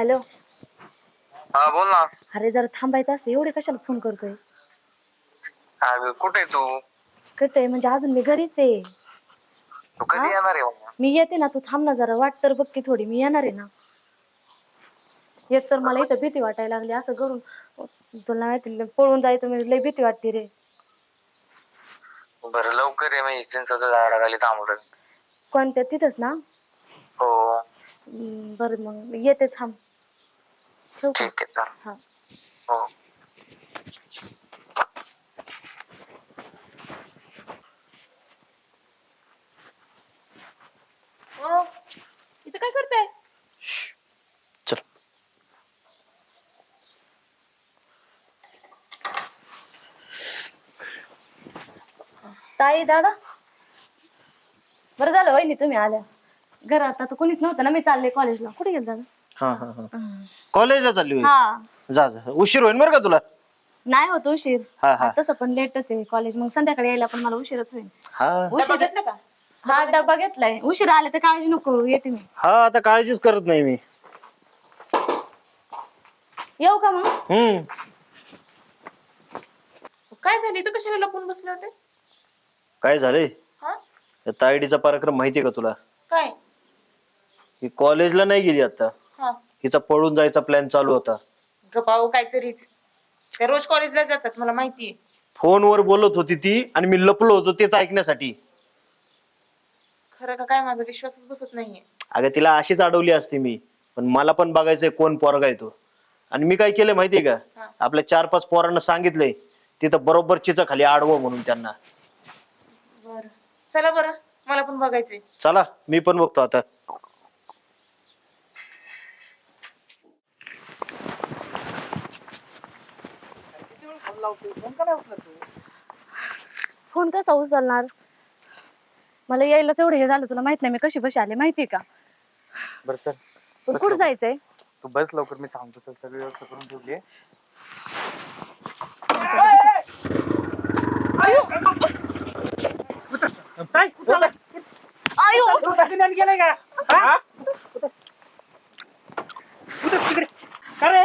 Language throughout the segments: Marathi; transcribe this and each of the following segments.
हॅलो. हा बोल ना. अरे जरा थांबायचं असतं. एवढे कशाला फोन करतोय? अगं कुठे आहे तू? करतोय म्हणजे अजून मी घरीच आहे. तू कधी? येणार आहे? मी येते ना. तू थांब ना जरा. वाट तर बघ की थोडी. मी येणार आहे ना. एक तर मला इथं भीती वाटायला लागली. असं करून तुला माहिती लय पळून जायचं म्हणजे लय भीती वाटते रे. बरं लवकर ये मी चिंचाचं झाडाखाली थांबलोय कोणत्या? तिथंच ना? हो. हम्म, बरं मग. येते थांब. ठेवू का? ठीक आहे चालेल. हा. इथं काय करताय? चल. ताई दादा? बरं झालं वहिनी तुम्ही आल्या. घरात आता कोणीच नव्हतं ना मी चालले कॉलेजला कुठे गेल दादा? हा हा. हा. कॉलेजला चालली होय? हा. जा जा. उशीर होईल बरं का तुला? नाही होत उशीर. हा हा. तसं पण लेटच आहे कॉलेज मग संध्याकाळी यायला पण मला उशीरच होईल हा. उशीर हा डबा घेतलाय. उशीर आले तर काळजी नको येते मी. हा आता काळजीच करत नाही मी. येऊ का मग? हम्म. काय झालं? इथं कशाला लपून बसले होते? काय झालंय? हा? या तायडीचा पराक्रम माहितीये का तुला? काय? ही कॉलेजला नाही गेली आता. हिचा पळून जायचा प्लॅन चालू होता. गपाओ काहीतरीच. त्या रोज कॉलेजला जातात मला माहितीये फोनवर बोलत होती ती आणि मी लपलो होतो तेच ऐकण्यासाठी. खरं का काय माझा विश्वासच बसत नाहीये. अगं तिला अशीच अडवली असती मी. पण मला पण बघायचंय कोण पोरगा आहे तो. आणि मी काय केलं माहितीये का? हा. आपल्या चार पाच पोरांना सांगितलंय तिथं बरोबर चिचा खाली आडवं म्हणून त्यांना. बर. चला बरं मला पण बघायचंय. चला मी पण बघतो आता. फोन कसा उचलणार? मला यायलाच एवढं हे झालं तुला माहीत नाही मी कशी बशी आले माहितीये का? बरं चल. पण कुठं जायचंय? तू बस लवकर मी सांगतो तर सगळी व्यवस्था करून ठेवली आहे. आयो! अरे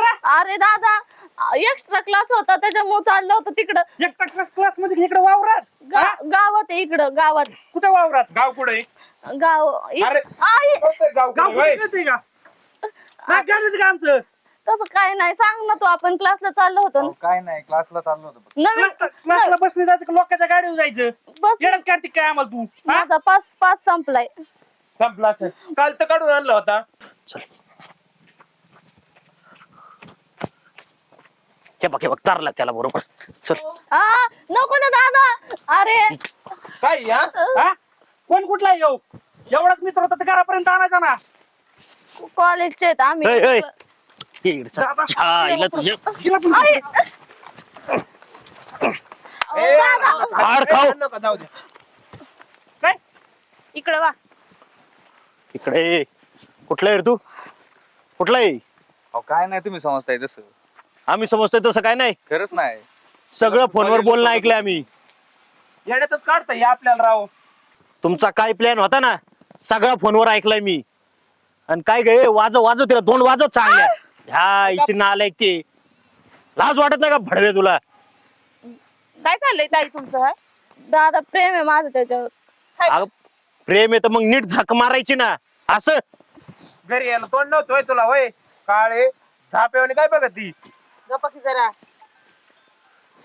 दादा एक्स्ट्रा क्लास होता त्याच्यामुळे चाललं होतं तिकडं. एकटा क्लास क्लासमध्ये इकडे वावरात? गा- गावात आहे इकडं गावात. कुठे वावरात? गाव कुठे गाव इ- अरे. आई, गाव गाव कुठे कुठे का? आमचं? तसं काय नाही सांग ना तू आपण क्लासला चाललो होतो. ना. काय नाही क्लासला चाललो होतो. नवीन क्लासला क्लासला बसले जायचं का? लोकांच्या गाडीवर जायचं? बस येणार कार्तिक काय आम्हाला तू? हा? माझा पास पास संपलाय. संपला असेल. काल तर काढून आणला होता. हे बघ हे बघ तारला त्याला बरोबर. चल. आ नको ना दादा. अरे. काय या हा? कोण कुठला येऊ एवढाच मित्र होता तर घरापर्यंत आणायचा ना. कॉलेजचे आहेत आम्ही. ऐ, ऐ. हे इकडे चल. छाईला तुझ्या तिला पण आई. दादा. हार खाऊ. नका जाऊ दे. काय? इकडे वा. इकडे ये. कुठला आहे रे तू? कुठला आहे? अहो काय नाही तुम्ही समजताय तसं. आम्ही समजतोय तसं काय नाही. खरंच नाही. सगळं फोनवर बोलणं ऐकलंय आम्ही. येण्यातच काढताय आपल्याला राव. तुमचा काय प्लॅन होता ना? सगळा फोनवर ऐकलाय मी. आणि काय गे वाजव वाजव तिला दोन वाजव चांगल्या. ह्या इथे नालायक ते. लाज वाटत नाही का भडवे तुला? काय चाललंय ताई तुमचं हा? दादा प्रेम आहे माझं त्याच्यावर. अगं, प्रेम आहे तर मग नीट झक मारायची ना. असं? घरी यायला तोंड नव्हतोय तुला होय? काळे झापेवानी काय बघत? ती गप्पा की जरा.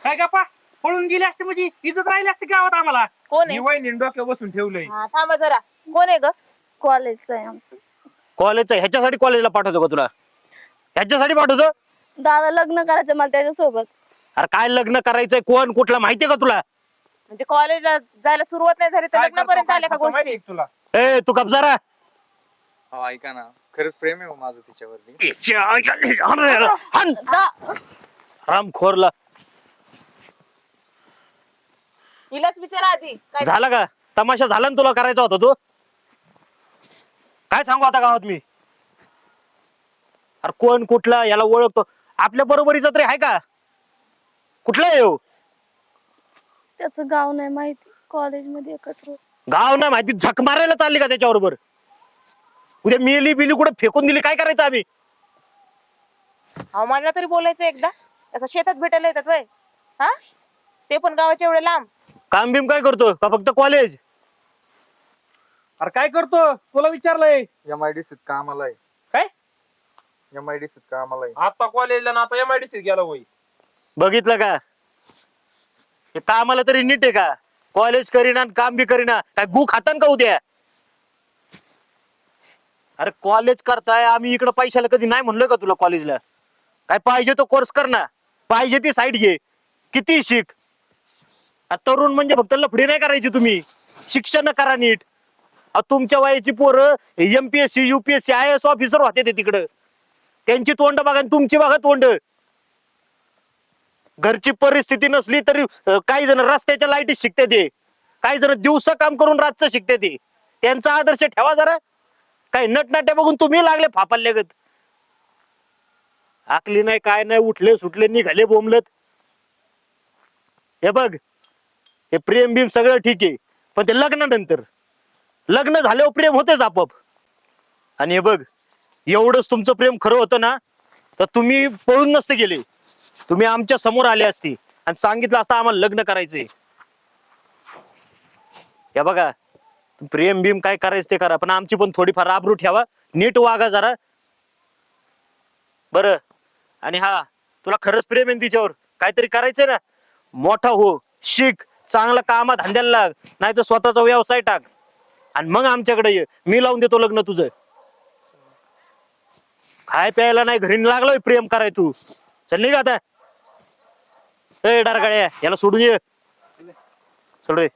काय गप्पा? पळून गेली असते म्हणजे इज्जत राहिली असते गावात आम्हाला. कोण मी आहे वहिनी डोक्यावर बसून ठेवलंय. हा थांबा जरा. कोण आहे ग? कॉलेजचं आहे आमचं. कॉलेजचं ह्याच्यासाठी कॉलेजला पाठवतो का तुला? ह्याच्यासाठी पाठवतो? दादा लग्न करायचं मला त्याच्यासोबत. अरे काय लग्न करायचंय? कोण? कुठला? माहितीये का तुला? म्हणजे कॉलेजला जायला सुरुवात नाही झाली तर काय लग्नापर्यंत करतो, आल्या का काय करतो माहिती गोष्टी आहे का तुला? ए तू कब्जारा हो ऐका ना. खरंच प्रेम आहे हो माझं तिच्यावरती. दा- रामखोरला. हिलाच विचारा आधी. काय झाला का? तमाशा झाला ना तुला करायचा होता तू? काय सांगू आता गावात मी? अरे कोण कुठला याला ओळखतो? आपल्या बरोबरीचा तरी आहे का? कुठला आहे ह्यो? त्याचं गाव नाही माहिती. कॉलेजमध्ये एकत्र गाव नाही माहिती. झक मारायला चालली का त्याच्याबरोबर? उद्या मिली बिली कुठे फेकून दिली काय करायचं आम्ही? अहो मला तरी बोलायचं एकदा. असं शेतात भेटायला येतात वय हा? ते पण गावाच्या एवढे लांब. काम बिम काय करतो? का फक्त कॉलेज अरे काय करतो? तुला विचारलंय. एम आय डी सीत कामाला आहे. काय? एम आय डी सीत कामाला आहे. आता कॉलेजला ना आता एम आय डी सी गेला होई बघितलं का? हे कामाला तरी नीट आहे का? कॉलेज करीना आणि काम बी करीना. काय गु खातान का उद्या? अरे कॉलेज करताय आम्ही इकडे पैशाला कधी नाही म्हणलोय का तुला कॉलेजला काय पाहिजे तो कोर्स कर ना. पाहिजे ती साईड घे. किती शिक. तरुण म्हणजे फक्त लफडी नाही करायची तुम्ही. शिक्षण करा नीट. तुमच्या वयाची पोरं MPSC UPSC I S officer होते ते तिकडं. त्यांची तोंड बघा आणि तुमची बघा तोंड. घरची परिस्थिती नसली तरी काही जण रस्त्याच्या लाईटी शिकते ते. काही जण दिवसा काम करून रातचं शिकते ते. त्यांचा आदर्श ठेवा जरा. काही नटनाट्या बघून तुम्ही लागले फापाल्यागत. आकली नाही काय नाही उठले सुटले निघाले बोंबलत. हे बघ हे प्रेम बिम सगळं ठीक आहे पण ते लग्नानंतर लग्न झाल्यावर प्रेम होतेच आपोआप. आणि हे बघ एवढंच तुमचं प्रेम खरं होतं ना तर तुम्ही पळून नसते गेले. तुम्ही आमच्यासमोर आले असते आणि सांगितलं असता आम्हाला लग्न करायचंय. या बघा प्रेम बीम काय करायचं ते करा पण आमची पण थोडीफार आबरू ठेवा नीट वागा जरा. बर. आणि हा तुला खरंच प्रेम आहे ना तिच्यावर? काहीतरी करायचंय ना? मोठा हो शिक चांगला कामा धंद्याला लाग नाही तर स्वतःचा व्यवसाय टाक. आणि मग आमच्याकडे ये मी लावून देतो लग्न तुझं. खाय प्यायला नाही घरी लागलोय प्रेम कराय तू. चल निघ आता. ए डारगाड्या याला सोडून ये. सोड रे.